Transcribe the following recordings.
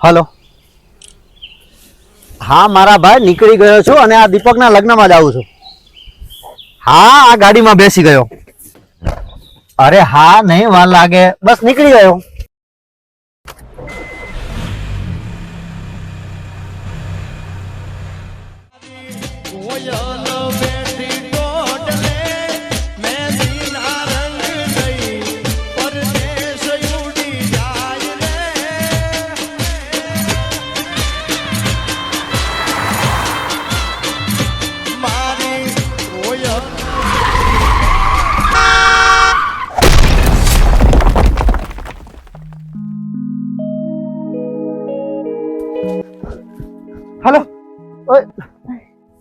Hello. હા મારા ભાઈ નીકળી ગયો છું અને આ દીપકના લગ્નમાં જ આવું છું. હા આ ગાડીમાં બેસી ગયો. અરે હા નહીં વાર લાગે. બસ નીકળી ગયો. Oh, Betty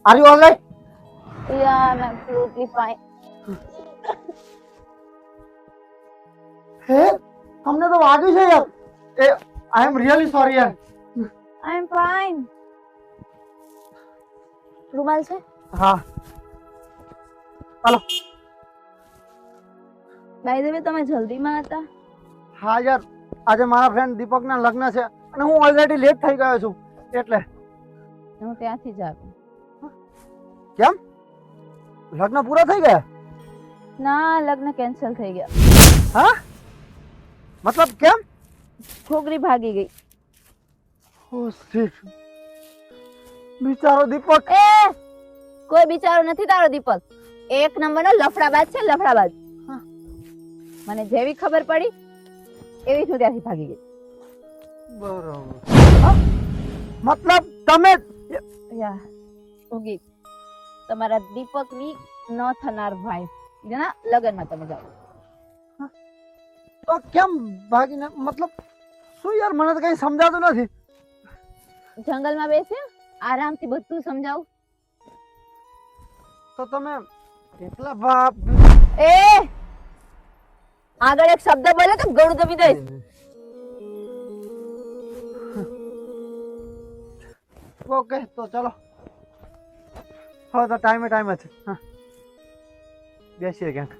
are you alright? Yeah, I'm absolutely fine. હે તમને તો વાગ્યું છે યાર. એ આઈ એમ રિયલી સોરી યાર. I'm fine. રૂમાલ છે? હા. હાલો. બાય ધ વે તમે જલ્દીમાં હતા? હા યાર આજે મારા ફ્રેન્ડ દીપકના લગ્ન છે અને હું ઓલરેડી લેટ થઈ ગયો છું. એટલે. હું ત્યાંથી જ આવી. કેમ? લગ્ન પૂરા થઈ ગયા? ના લગ્ન કેન્સલ થઈ ગયા. હા? મતલબ કેમ? છોકરી ભાગી ગઈ. Oh shit. બિચારો દીપક. એ કોઈ બિચારો નથી તારો દીપક. એક નંબરનો લફડાબાજ છે લફડાબાજ. હા. મને જેવી ખબર પડી એવી જ ત્યાંથી ભાગી ગઈ. બરોબર. મતલબ તમે યા ઉગી. તમારા દીપકની ન થનાર વાઈફ જેના લગ્નમાં તમે જાઓ. તો કેમ ભાગીને? મતલબ શું યાર મને તો કઈ સમજાતું નથી. જંગલમાં બેસે આરામથી બધું સમજાવું. તો તમે એકલા બાપ એ! આગળ એક શબ્દ બોલે તો ગળું દબી દઈશ. ઓકે તો ચલો. હવે તો ટાઈમે ટાઈમ છે હા. બેસીએ ક્યાંક.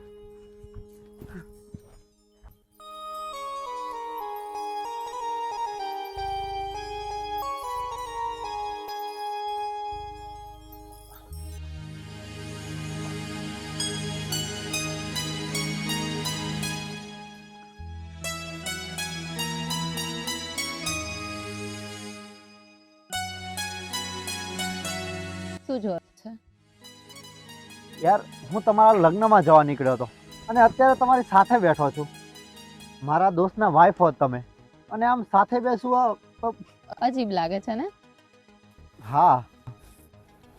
શું છે યાર હું તમારા લગ્નમાં જવા નીકળ્યો હતો અને અત્યારે તમારી સાથે બેઠો છું. મારા દોસ્તના વાઈફ હોત તમે. અને આમ સાથે બેસવું તો અજીબ લાગે છે ને? હા.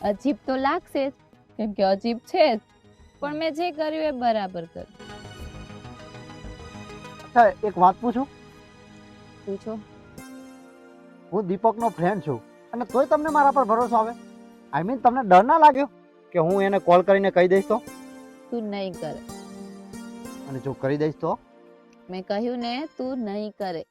અજીબ તો લાગશે જ કેમ કે અજીબ છે જ. પણ મેં જે કર્યું એ બરાબર કર્યું. અચ્છા એક વાત પૂછું? પૂછો. હું દીપકનો ફ્રેન્ડ છું અને તોય તમને મારા પર ભરોસો આવે. આઈ મીન તમને ડર ના લાગ્યો? કે હું એને કોલ કરીને કહી દઈશ તો? તું નહીં કરે. અને જો કરી દઈશ તો? મેં કહ્યું ને તું નહીં કરે.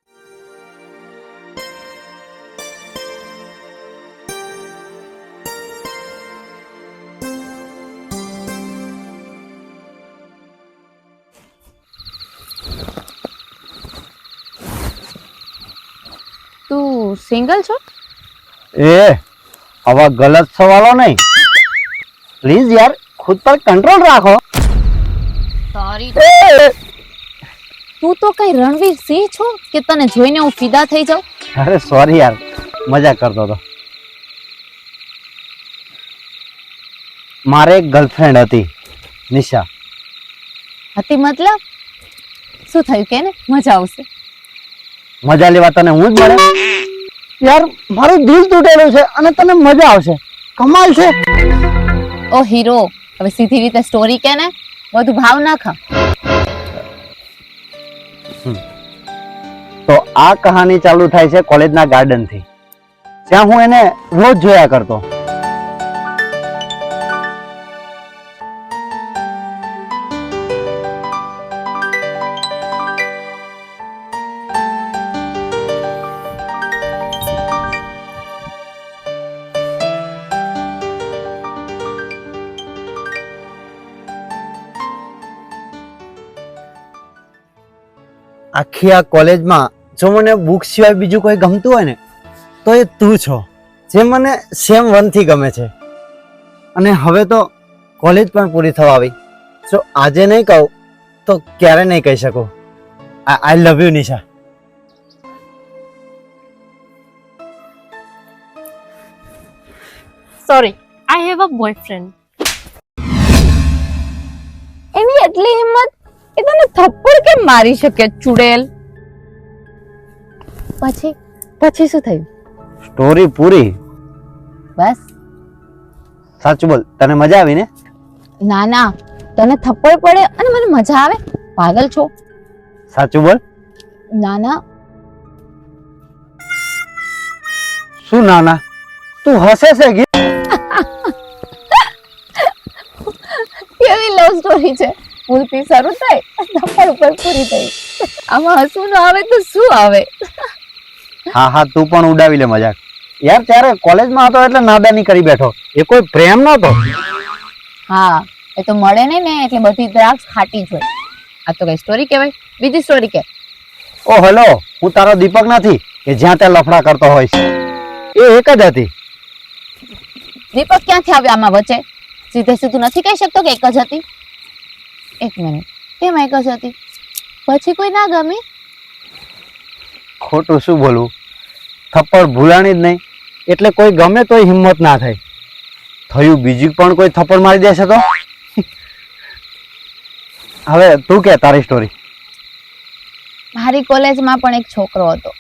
તું સિંગલ છો? એ આવા ગલત સવાલો નહીં. પ્લીઝ યાર ખુદ પર કંટ્રોલ રાખો. સોરી તું તો કઈ રણવીર સિંહ છો કે તને જોઈને હું ફિદા થઈ જાઉં? અરે સોરી યાર. મજા કરતો હતો. મારે એક ગર્લફ્રેન્ડ હતી નિશા. હતી મતલબ? શું થયું કે ને મજા આવશે. મજા લેવા તને હું જ મળે? યાર મારું દિલ તૂટેલું છે અને તને મજા આવશે. કમાલ છે. ઓ હીરો, હવે સીધી રીતે સ્ટોરી કે ને? બધું ભાવ ના ખા. તો આ કહાની ચાલુ થાય છે કોલેજના ગાર્ડનથી. ત્યાં હું એને રોજ જોયા કરતો. આખી આ કોલેજમાં જો મને બુક સિવાય બીજું કોઈ ગમતું હોય ને તો એ તું છો જે મને સેમ વનથી ગમે છે. અને હવે તો કોલેજ પણ પૂરી થવા આવી. જો આજે નહીં કહું તો ક્યારે નહીં કહી શકું. I love you Nisha sorry I have a boyfriend એની એટલી હિંમત એ તને થપ્પડ કેમ મારી શકે ચુડેલ? પછી? પછી શું થયું? સ્ટોરી પૂરી. બસ. સાચું બોલ તને મજા આવી ને ના. ના તને થપ્પડ પડે અને મને મજા આવે. પાગલ છો. સાચું બોલ. ના ના. શું નાના તું હસે છે ગીત? કેવી લવ સ્ટોરી છે? પૂરતી શરૂ થાય થપ્પડ ઉપર પૂરી થઈ. આમાં હસવું ન આવે તો શું આવે? હા હા તું પણ ઉડાવી લે મજાક. યાર ત્યારે કોલેજમાં હતો એટલે નાદાની કરી બેઠો. એ કોઈ પ્રેમ નતો હા એ તો મળે ને ને એટલે બધી દ્રાક્ષ ખાટી જ હોય. આ તો કઈ સ્ટોરી કહેવાય? બીજી સ્ટોરી કે ઓ હેલો હું તારો દીપક નથી કે જ્યાં ત્યાં લફડા કરતો હોય છે એ એક જ હતી. દીપક ક્યાંથી આવ્યો આમાં વચ્ચે? સીધે સીધું નથી કહી શકતો કે એક જ હતી? એક મિનિટ કેમ જ હતી પછી કોઈ ના ગમી? ખોટું શું બોલવું? થપ્પડ ભૂલાણી જ નહીં. એટલે કોઈ ગમે તોય હિંમત ના થાય. થયું બીજું પણ કોઈ થપ્પડ મારી દેશે તો? હવે તું કે તારી સ્ટોરી મારી કોલેજમાં પણ એક છોકરો હતો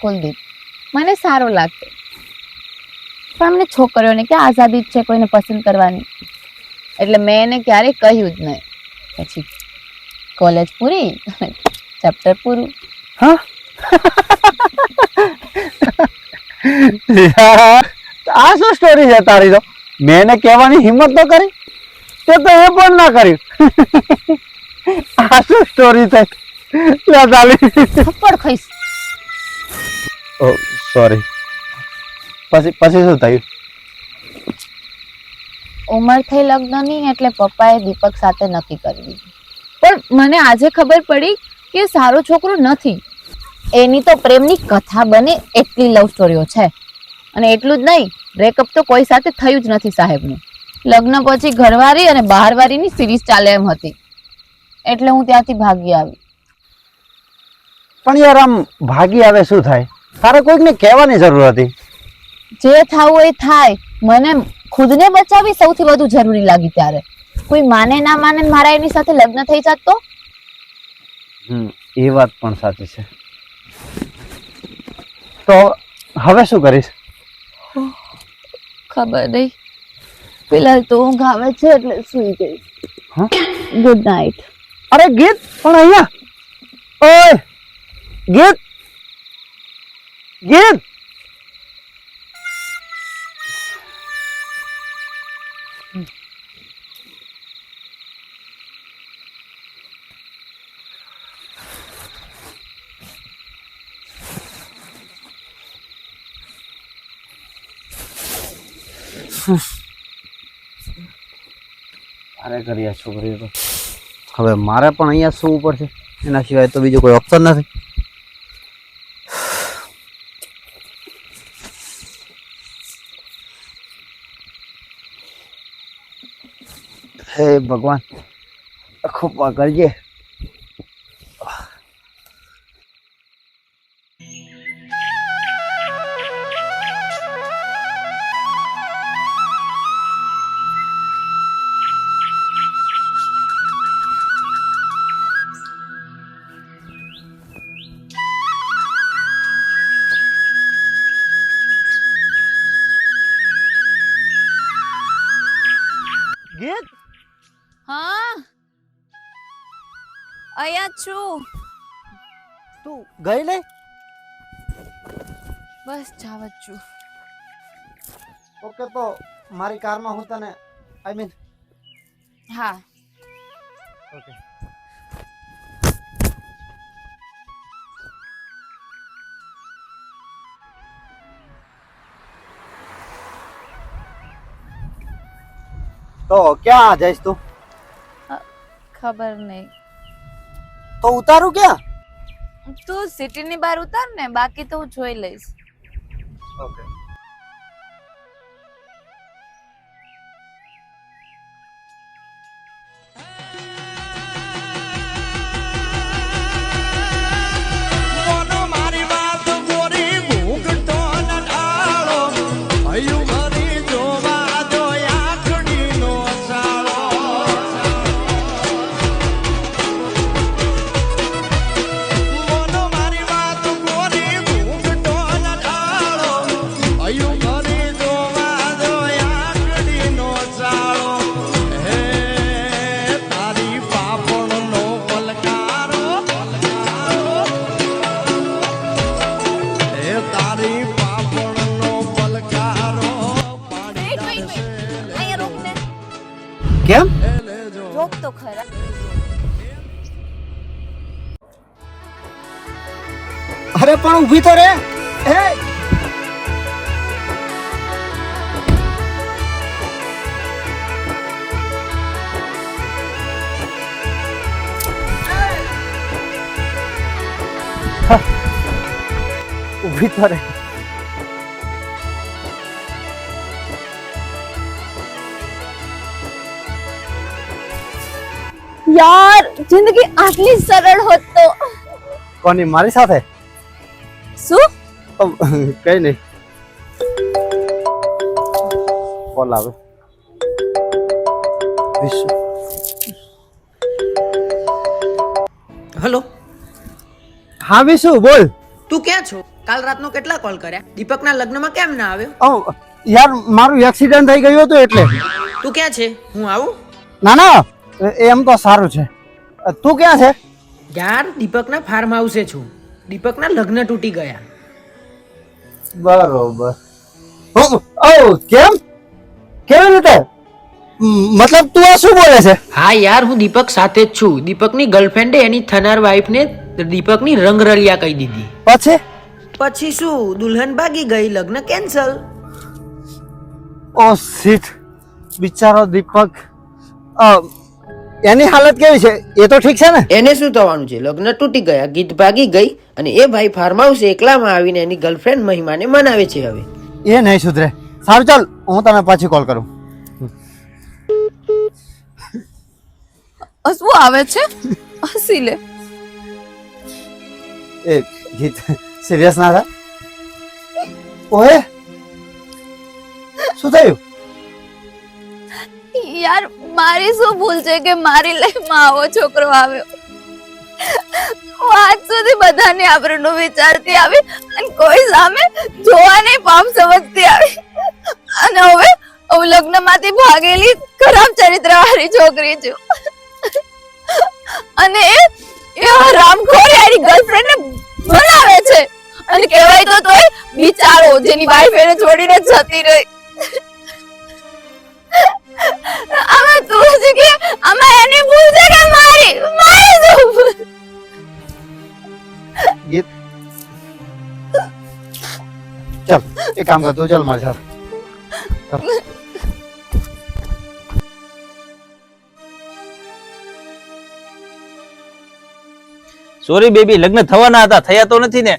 કુલદીપ. મને સારો લાગતો. પણ અમને છોકરીઓને કે આઝાદી છે કોઈને પસંદ કરવાની? એટલે મેં એને ક્યારેય કહ્યું જ નહીં. પછી કોલેજ પૂરી? ચેપ્ટર પૂરું. હા? આ શું સ્ટોરી છે તારી તો? મેં એને કહેવાની હિંમત તો કરી? તે તો એ પણ ના કર્યું. આ શું સ્ટોરી છે? લે તાલી. પણ ખાઈશ. ઓ સોરી પછી પછી શું થયું? ઉંમર થઈ લગ્નની એટલે પપ્પાએ દીપક સાથે નક્કી કરી દીધું પણ મને આજે ખબર પડી કે સારો છોકરો નથી. એની તો પ્રેમની કથા બને એટલી લવ સ્ટોરીઓ છે. અને એટલું જ નહીં બ્રેકઅપ તો કોઈ સાથે થયું જ નથી સાહેબનું. લગ્ન પછી ઘરવાળી અને બહારવારીની સિરીઝ ચાલે એમ હતી. એટલે હું ત્યાંથી ભાગી આવી. પણ યાર આમ ભાગી આવે શું થાય? તારે કોઈકને કહેવાની જરૂર હતી? જે થવું એ થાય. મને ખુદને બચાવવી સૌથી વધુ જરૂરી લાગી ત્યારે. કોઈ માને ના માને ને મારા એની સાથે લગ્ન થઈ જાત તો? હમ એ વાત પણ સાચી છે. તો હવે શું કરીશ? ખબર નહીં ફિલહાલ તો ઊંઘ આવે છે એટલે સુઈ ગઈ. હા? ગુડ નાઇટ અરે ગીત પણ અહીંયા. ઓય ગીત. ગીત. અરે કરી છોકરીઓ તો. હવે મારે પણ અહીંયા સૂવું પડશે. એના સિવાય તો બીજો કોઈ ઓપ્શન નથી. હે ભગવાન ખોપા કરજે. અહીંયા છું. તું ગઈ ને બસ જાવ જ છું. ઓકે તો મારી કારમાં હું તને આઈ મીન હા. ઓકે. તો ક્યાં જઈશ તું? ખબર નહીં. તો ઉતારું ક્યાં? તું સિટીની બહાર ઉતાર ને બાકી તો હું જોઈ લઈશ. કેમ જોક તો ખરા અરે પણ ઊભી તો રે હે ઊભી તો રે જિંદગી આટલી સરળ હોત તો. કોની મારી સાથે? શું? કઈ નહીં. કોલ આવે. Hello hello? હા વિશુ બોલ. તું ક્યાં છો? કાલ રાતનો કેટલા કોલ કર્યા? દીપકના લગ્નમાં કેમ ના આવ્યો? ઓ યાર મારું એક્સિડન્ટ થઈ ગયું હતું એટલે. તું ક્યાં છે? હું આવું? ના ના એ- એમ તો સારું છે. તું ક્યાં છે? યાર દીપકના ફાર્મ હાઉસે છું. દીપકના લગ્ન તૂટી ગયા. બરોબર. ઓ ઓ, કેમ? કેવી રીતે? મતલબ તું આ શું બોલે છે? હા યાર હું દીપક સાથે જ છું. દીપકની ગર્લફ્રેન્ડે એની થનાર વાઈફને દીપકની રંગરલિયા કહી દીધી. પછી? પછી શું? દુલ્હન ભાગી ગઈ લગ્ન કેન્સલ ઓ શીટ. બિચારો દીપક અ, એની હાલત કેવી છે? એ તો ઠીક છે ને? એને શું થવાનું છે? લગ્ન તૂટી ગયા ગીત ભાગી ગઈ અને એ ભાઈ ફાર્મ હાઉસ એકલામાં આવીને એની ગર્લફ્રેન્ડ મહિમાને મનાવે છે હવે. એ નહીં સુધરે. સારું ચાલ હું તને પાછી કોલ કરું. હસવું આવે છે? હસી લે. એ ગીત સિરિયસ ના થા? ઓએ શું થયું? યાર મારી શું ભૂલ છે કે મારી લાઈફમાં આવો છોકરો આવ્યો? હું આજ સુધી બધાને આબરૂનું વિચારતી આવી અને કોઈ સામે જોવા નહીં પામ સમજતી આવી. અને હવે હું લગ્નમાંથી ભાગેલી ખરાબ ચરિત્રવાળી છોકરી છું. અને એ એ હરામખોર એની ગર્લફ્રેન્ડને ભણાવે છે. અને કહેવાય તો તોય બિચારો જેની વાઈફ એને છોડીને જતી રહી. આમાં તું જ કે આમાં એની ભૂલ છે કે મારી? મારી શું ભૂલ? ગીત ચલ એક કામ કર તું ચલ મારી સાથે. સોરી બેબી લગ્ન થવાના હતા થયા તો નથી ને.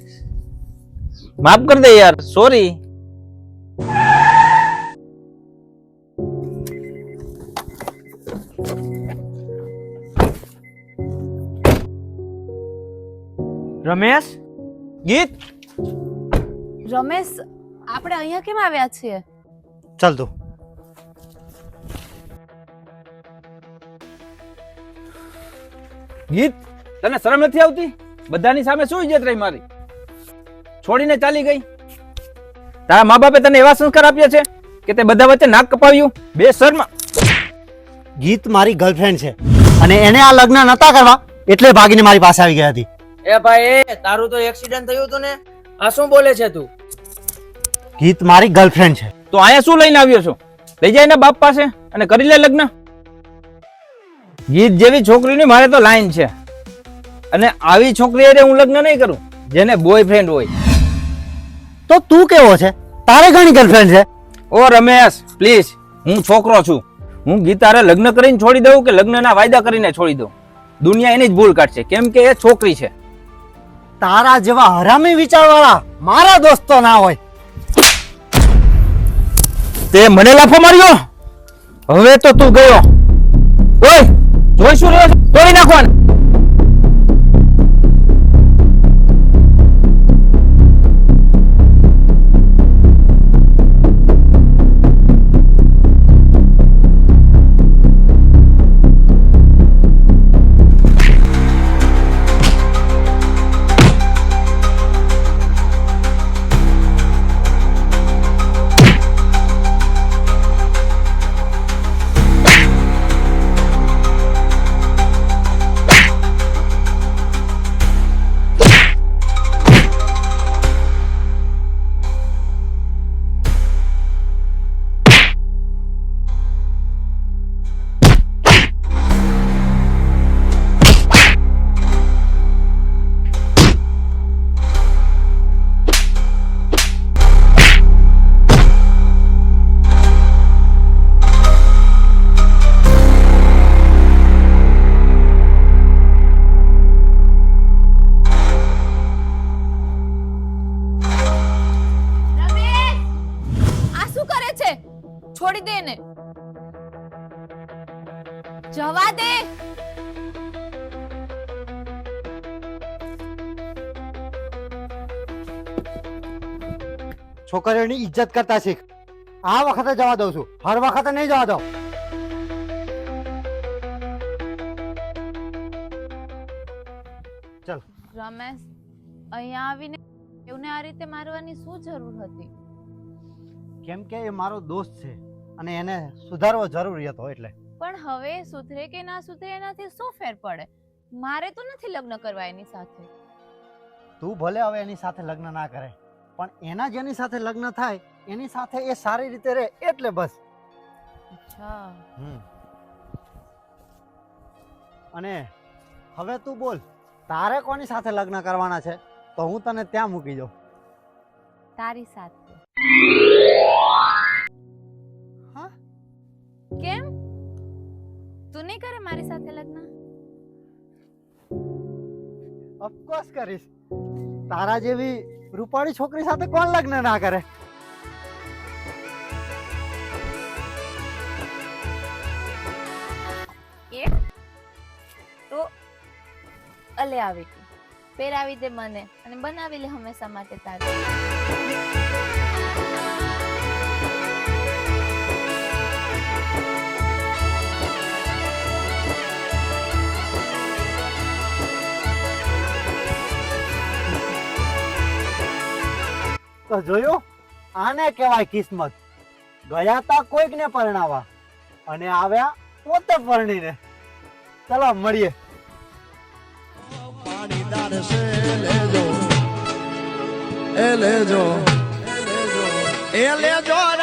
માફ કરી દે યાર સોરી રમેશ? ગીત? રમેશ આપણે અહીંયા કેમ આવ્યા છીએ? ચાલ તું. ગીત? તને શરમ નથી આવતી? બધાની સામે શું ઇજ્જત રહી મારી? છોડીને ચાલી ગઈ. તારા મા બાપે તને એવા સંસ્કાર આપ્યા છે કે તે બધા વચ્ચે નાક કપાવ્યું? બે શર્મા. ગીત મારી ગર્લફ્રેન્ડ છે. અને એને આ લગ્ન નતા કરવા એટલે ભાગીને મારી પાસે આવી ગઈ હતી. એ ભાઈ તારું તો એક્સિડન્ટ થયું હતું ને. આ શું બોલે છે તું? ગીત મારી ગર્લફ્રેન્ડ છે. તો અહીંયા શું લઈને આવ્યો છો? લઈ જાય એના બાપ પાસે અને કરી લે લગ્ન? ગીત જેવી છોકરીની મારે તો લાઈન છે. અને આવી છોકરી હારે હું લગ્ન નહીં કરું જેને બોયફ્રેન્ડ હોય. તો તું કેવો છે? તારે ઘણી ગર્લફ્રેન્ડ છે. ઓ રમેશ પ્લીઝ હું છોકરો છું. હું ગીતારે લગ્ન કરીને છોડી દઉં કે લગ્નના વાયદા કરીને છોડી દઉં? દુનિયા એની જ ભૂલ કાઢશે. કેમ કે એ છોકરી છે. તારા જેવા હરામી વિચારવાળા મારા દોસ્તો ના હોય. તે મને લાફો માર્યો? હવે તો તું ગયો. ઓય, જોઈશું તોડી નાખવાનું. જવા દે. છોકરીઓની ઇજ્જત કરતા શીખ. આ વખતે જવા દઉં છું. હર વખતે નહીં જવા દઉં. ચાલ. રમેશ અહીંયા આવીને એવને આ રીતે મારવાની શું જરૂર હતી? કેમ કે એ મારો દોસ્ત છે અને એને સુધારવો જરૂરી હતો એટલે. પણ હવે સુધરે કે ના સુધરે એનાથી શું ફેર પડે? મારે તો નથી લગ્ન કરવા એની સાથે. તું ભલે હવે એની સાથે લગ્ન ના કરે પણ એના જેની સાથે લગ્ન થાય એની સાથે એ સારી રીતે રહે એટલે બસ. અચ્છા. હમ. અને હવે તું બોલ તારે કોની સાથે લગ્ન કરવાના છે? તો હું તને ત્યાં મૂકી દઉં. તારી સાથે. ઓફકોર્સ કરીશ. તારા જેવી રૂપાળી છોકરી સાથે કોણ લગ્ન ના કરે? એ? તો અલે આવી પહેરાવી દે મને અને બનાવી લે હંમેશા માટે તારી. તો જોયું? આને કહેવાય કિસ્મત. ગયા તા કોઈકને પરણાવા અને આવ્યા પોતે પરણીને. ચલો, મળીએ. એ લેજો. એ લેજો.